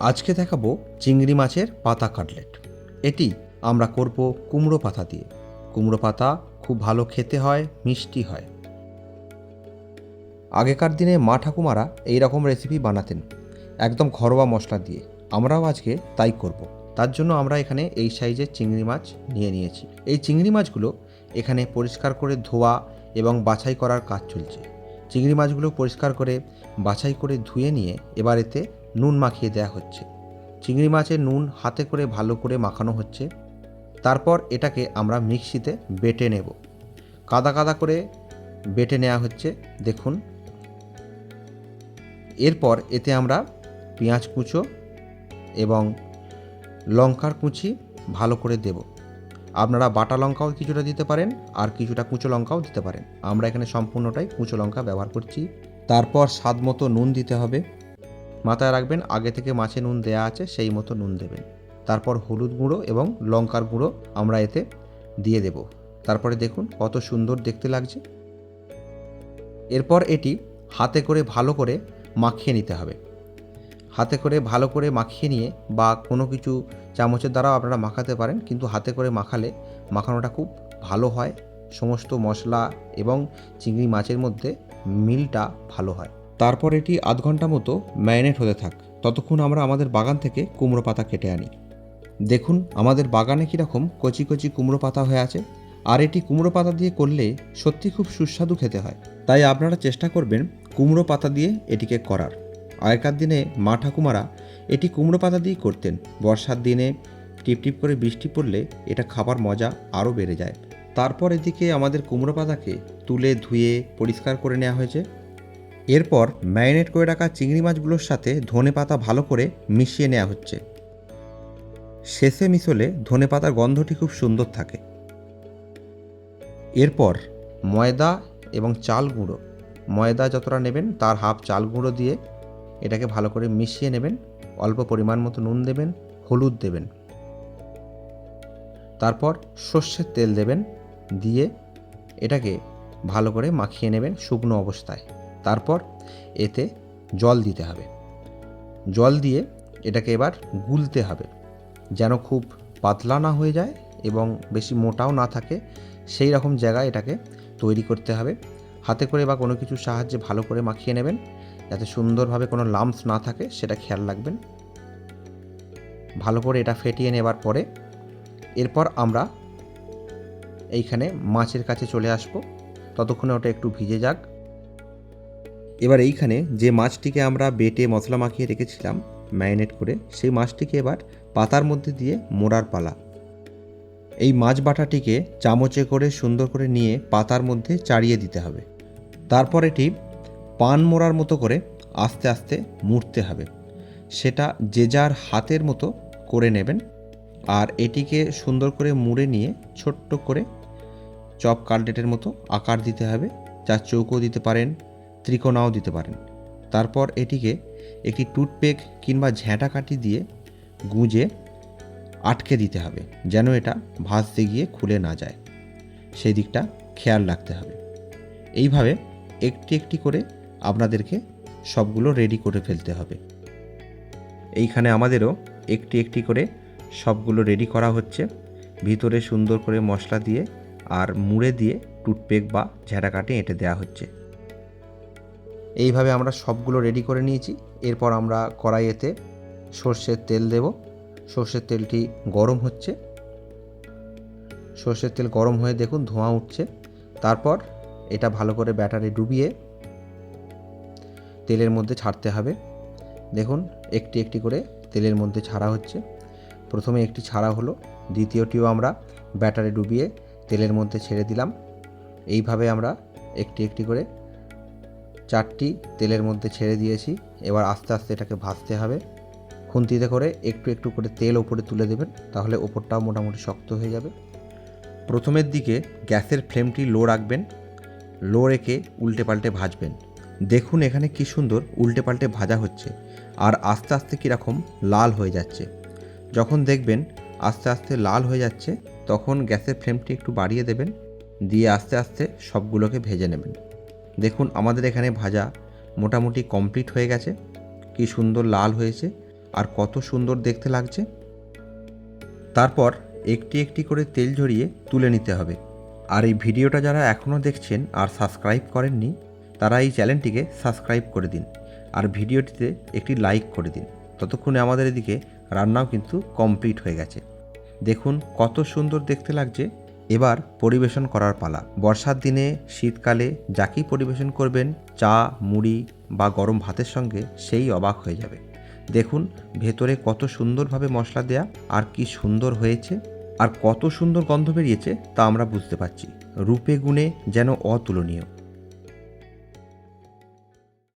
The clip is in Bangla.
আজকে দেখাবো চিংড়ি মাছের পাতা কাটলেট। এটি আমরা করব কুমড়ো পাতা দিয়ে। কুমড়ো পাতা খুব ভালো খেতে হয়, মিষ্টি হয়। আগেকার দিনে মা ঠাকুমারা এই রকম রেসিপি বানাতেন, একদম ঘরোয়া মশলা দিয়ে। আমরাও আজকে তাই করব। তার জন্য আমরা এখানে এই সাইজের চিংড়ি মাছ নিয়ে নিয়েছি। এই চিংড়ি মাছগুলো এখানে পরিষ্কার করে ধোয়া এবং বাছাই করার কাজ চলছে। চিংড়ি মাছগুলো পরিষ্কার করে বাছাই করে ধুয়ে নিয়ে এবার এতে নুন মাখিয়ে দেওয়া হচ্ছে। চিংড়ি মাছের নুন হাতে করে ভালো করে মাখানো হচ্ছে। তারপর এটাকে আমরা মিক্সিতে বেটে নেব। কাদা কাদা করে বেটে নেওয়া হচ্ছে, দেখুন। এরপর এতে আমরা পেঁয়াজ কুচো এবং লঙ্কার কুচি ভালো করে দেব। আপনারা বাটা লঙ্কাও কিছুটা দিতে পারেন আর কিছুটা কুচো লঙ্কাও দিতে পারেন। আমরা এখানে সম্পূর্ণটাই কুচো লঙ্কা ব্যবহার করছি। তারপর স্বাদ মতো নুন দিতে হবে। মাথায় রাখবেন, আগে থেকে মাছে নুন দেয়া আছে, সেই মতো নুন দেবেন। তারপর হলুদ গুঁড়ো এবং লঙ্কার গুঁড়ো আমরা এতে দিয়ে দেব। তারপরে দেখুন কত সুন্দর দেখতে লাগছে। এরপর এটি হাতে করে ভালো করে মাখিয়ে নিতে হবে। হাতে করে ভালো করে মাখিয়ে নিয়ে বা কোনো কিছু চামচের দ্বারাও আপনারা মাখাতে পারেন, কিন্তু হাতে করে মাখালে মাখানোটা খুব ভালো হয়। সমস্ত মশলা এবং চিংড়ি মাছের মধ্যে মিলটা ভালো হয়। তারপর এটি আধ ঘণ্টা মতো ম্যারিনেট হতে থাক। ততক্ষণ আমরা আমাদের বাগান থেকে কুমড়ো পাতা কেটে আনি। দেখুন, আমাদের বাগানে কীরকম কচি কচি কুমড়ো পাতা হয়ে আছে। আর এটি কুমড়ো পাতা দিয়ে করলে সত্যি খুব সুস্বাদু খেতে হয়। তাই আপনারা চেষ্টা করবেন কুমড়ো পাতা দিয়ে এটিকে করার। আগেকার দিনে মা ঠাকুমারা এটি কুমড়ো পাতা দিয়েই করতেন। বর্ষার দিনে টিপটিপ করে বৃষ্টি পড়লে এটা খাবার মজা আরও বেড়ে যায়। তারপর এদিকে আমাদের কুমড়ো পাতাকে তুলে ধুয়ে পরিষ্কার করে নেওয়া হয়েছে। এরপর ম্যারিনেট করে রাখা চিংড়ি মাছগুলোর সাথে ধনে পাতা ভালো করে মিশিয়ে নেওয়া হচ্ছে। শেষে মিশলে ধনে পাতার গন্ধটি খুব সুন্দর থাকে। এরপর ময়দা এবং চাল গুঁড়ো। ময়দা যতটা নেবেন তার হাফ চাল গুঁড়ো দিয়ে এটাকে ভালো করে মিশিয়ে নেবেন। অল্প পরিমাণ মতো নুন দেবেন, হলুদ দেবেন। তারপর সর্ষের তেল দেবেন, দিয়ে এটাকে ভালো করে মাখিয়ে নেবেন শুকনো অবস্থায়। তারপর এতে জল দিতে হবে। জল দিয়ে এটাকে এবার গুলতে হবে যেন খুব পাতলা না হয়ে যায় এবং বেশি মোটাও না থাকে। সেই রকম জায়গায় এটাকে তৈরি করতে হবে। হাতে করে বা কোনো কিছুর সাহায্যে ভালো করে মাখিয়ে নেবেন। যাতে সুন্দরভাবে কোনো লামস না থাকে, সেটা খেয়াল রাখবেন। ভালো করে এটা ফেটিয়ে নেবার পরে এরপর আমরা এইখানে মাছের কাছে চলে আসব। ততক্ষণে ওটা একটু ভিজে যাক। এবার এইখানে যে মাছটিকে আমরা বেটে মশলা মাখিয়ে রেখেছিলাম, ম্যারিনেট করে, সেই মাছটিকে এবার পাতার মধ্যে দিয়ে মোড়ার পালা। এই মাছ বাটাটিকে চামচে করে সুন্দর করে নিয়ে পাতার মধ্যে চাড়িয়ে দিতে হবে। তারপর এটি পান মোড়ার মতো করে আস্তে আস্তে মুড়তে হবে। সেটা যে যার হাতের মতো করে নেবেন আর এটিকে সুন্দর করে মুড়ে নিয়ে ছোট্ট করে চপ কাটলেটের মতো আকার দিতে হবে। যা চৌকো দিতে পারেন ত্রিকোণাও দিতে পারেন। তারপর এটিকে একটি টুথপেক কিংবা ঝ্যাঁটা কাঠি দিয়ে গুঁজে আটকে দিতে হবে, যেন এটা ভাজতে গিয়ে খুলে না যায়। সেই দিকটা খেয়াল রাখতে হবে। এইভাবে একটি একটি করে আপনাদেরকে সবগুলো রেডি করে ফেলতে হবে। এইখানে আমাদেরও একটি একটি করে সবগুলো রেডি করা হচ্ছে। ভিতরে সুন্দর করে মশলা দিয়ে আর মুড়ে দিয়ে টুথপেক বা ঝেঁটা কাটে এঁটে দেওয়া হচ্ছে। এইভাবে আমরা সবগুলো রেডি করে নিয়েছি। এরপর আমরা কড়াইয়েতে সর্ষের তেল দেব। সর্ষের তেলটি গরম হচ্ছে। সর্ষের তেল গরম হয়ে দেখুন ধোঁয়া উঠছে। তারপর এটা ভালো করে ব্যাটারে ডুবিয়ে তেলের মধ্যে ছাড়তে হবে। দেখুন একটি একটি করে তেলের মধ্যে ছাড়া হচ্ছে। প্রথমে একটি ছাড়া হলো, দ্বিতীয়টিও আমরা ব্যাটারে ডুবিয়ে তেলের মধ্যে ছেড়ে দিলাম। এইভাবে আমরা একটি একটি করে চারটি তেলের মধ্যে ছেড়ে দিয়েছি। এবার আস্তে আস্তে এটাকে ভাজতে হবে। খুন্তিতে করে একটু একটু করে তেল ওপরে তুলে দেবেন, তাহলে ওপরটাও মোটামুটি শক্ত হয়ে যাবে। প্রথমের দিকে গ্যাসের ফ্লেমটি লো রাখবেন। লো রেখে উল্টে পাল্টে ভাজবেন। দেখুন এখানে কি সুন্দর উল্টে পাল্টে ভাজা হচ্ছে আর আস্তে আস্তে কীরকম লাল হয়ে যাচ্ছে। যখন দেখবেন আস্তে আস্তে লাল হয়ে যাচ্ছে, তখন গ্যাসের ফ্লেমটি একটু বাড়িয়ে দেবেন, দিয়ে আস্তে আস্তে সবগুলোকে ভেজে নেবেন। দেখুন আমাদের এখানে ভাজা মোটামুটি কমপ্লিট হয়ে গেছে। কি সুন্দর লাল হয়েছে আর কত সুন্দর দেখতে লাগছে। তারপর একটি একটি করে তেল ঝরিয়ে তুলে নিতে হবে। আর এই ভিডিওটা যারা এখনও দেখছেন আর সাবস্ক্রাইব করেননি, তারা এই চ্যানেলটিকে সাবস্ক্রাইব করে দিন আর ভিডিওটিতে একটি লাইক করে দিন। ততক্ষণে আমাদের এদিকে রান্নাও কিন্তু কমপ্লিট হয়ে গেছে। দেখুন কত সুন্দর দেখতে লাগছে। এবার পরিবেশন করার পালা। বর্ষার দিনে শীতকালে যাকেই পরিবেশন করবেন, চা, মুড়ি বা গরম ভাতের সঙ্গে সেই অবাক হয়ে যাবে। দেখুন ভেতরে কত সুন্দরভাবে মশলা দেয়া, আর কি সুন্দর হয়েছে, আর কত সুন্দর গন্ধ বেরিয়েছে তা আমরা বুঝতে পারছি। রূপে গুণে যেন অতুলনীয়।